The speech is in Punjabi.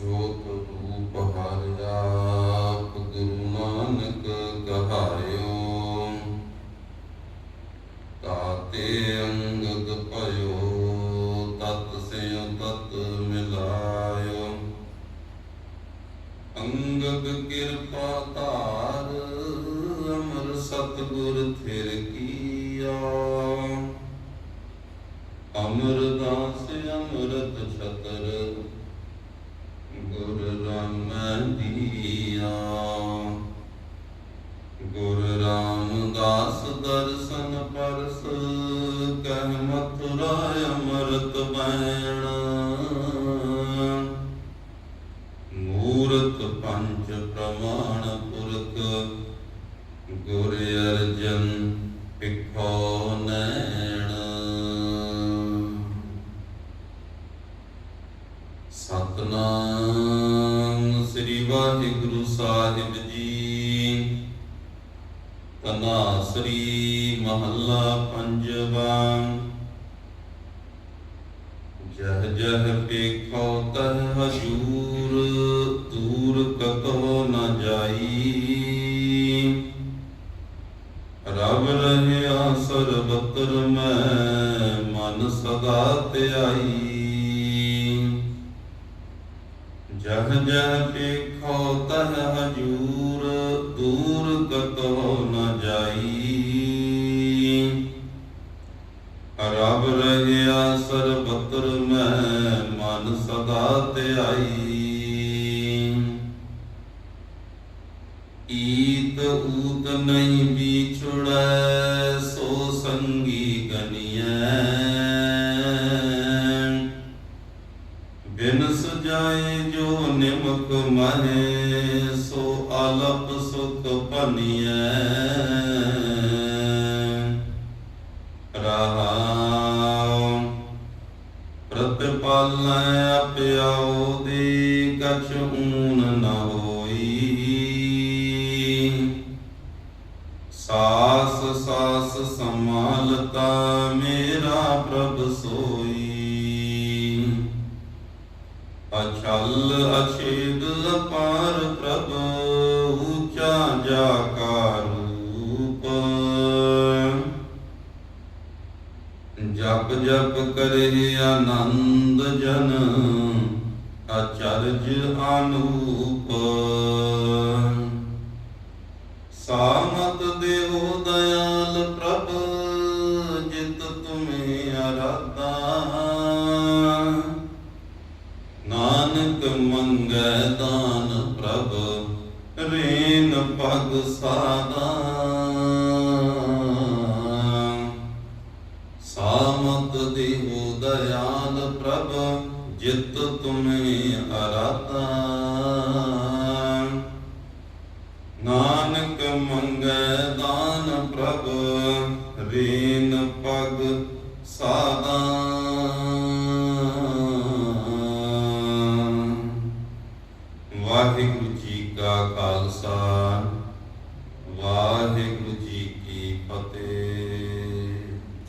ਜੋਤ ਰੂਪ ਹਰਿ ਆਪ ਗੁਰੂ ਨਾਨਕ ਕਹਾਇਓ ਤਾਤੇ ਅੰਗਦ ਭਇਓ, ਤਤ ਸਿਉ ਤਤ ਮਿਲਾਇਓ। ਅੰਗਦ ਕਿਰਪਾ ਧਾਰ, ਅਮਰ ਸਤਿਗੁਰ ਥਿਰ ਕੀਆ ਅਮਰਦਾਸ ਅੰਮ੍ਰਿਤ ਛਤਰ ਗੁਰ ਰਾਮਦੀਆ ਗੁਰ ਰਾਮਦਾਸ ਦਰਸ਼ਨ ਪਰਸ, ਕਹਿ ਮਥੁਰਾ ਅਮਰਤ ਬੈਣ ਮੂਰਤ ਪੰਚ ਪ੍ਰਮਾਣ ਪੁਰਖ, ਗੁਰ ਅਰਜਨ ਪਿਖੋ ਨੈਣ। ਸਤਨਾਮ ਸ੍ਰੀ ਵਾਹਿਗੁਰੂ ਸਾਹਿਬ ਜੀ। ਤਨਾਸਰੀ ਮਹੱਲਾ ਪੰਜਵਾ। ਜਹ ਜਹ ਪੇਖੋ ਤਹ ਹਜੂਰ, ਦੂਰ ਕਤੋ ਨ ਜਾਈ। ਰਬ ਰਹਿਆ ਸਰਬਤਰ ਮੈਂ, ਮਨ ਸਦਾ ਧਿਆਈ। ਜਹ ਜਹ ਪੇਖੋ ਤਹ ਹਜੂਰ ਰਬ ਰਹਿਆ ਸਰਬਤਰ ਮੈਂ ਮਨ ਸਦਾ ਧਿਆਈ ਈਤ ਊਤ ਨਹੀਂ ਵਿਛੜੈ, ਸੋ ਸੰਗੀ ਗਨੀਐ। ਬਿਨ ਸਜਾਏ ਜੋ ਨਿਮਕ ਮਹੇ, ਸੋ ਆਲਪ ਸੁਖ ਪਨੀਐ ਰਹਾਉ ਪ੍ਰਤਿਪਾਲੈ ਆਪਿਆਉ ਦੇ ਕਛ ਊਨ ਨ ਹੋਈ। ਸਾਸ ਸਾਸ ਸਮਾਲਤਾ ਮੇਰਾ ਪ੍ਰਭ ਸੋਈ। ਅਛਲ ਅਛੇਦ ਅਪਾਰ ਪ੍ਰਭ ਊਚਾ ਜਾ ਜਪ ਜਪ ਕਰੇ ਆਨੰਦ ਜਨ, ਅਚਰਜ ਅਨੂਪ। ਸਾਮਤ ਦੇਵੋ ਦਇਆਲ ਪ੍ਰਭ, ਜਿਤ ਤੁਮੇ ਅਰਾਧਾ। ਨਾਨਕ ਮੰਗੈ ਦਾਨ ਪ੍ਰਭ, ਰੇਨ ਪਗ ਸਾਦਾ ਦਿਆਲ ਪ੍ਰਭ, ਜਿਤ ਤੁਮੇ ਅਰਾਤਾ ਨਾਨਕ ਮੰਗੈ ਦਾਨ ਪ੍ਰਭ, ਰੀਨ ਪਗ ਸਾਦਾ ਵਾਹਿਗੁਰੂ ਜੀ ਕਾ ਖਾਲਸਾ, ਵਾਹਿਗੁਰੂ ਜੀ ਕੀ ਫਤਿਹ।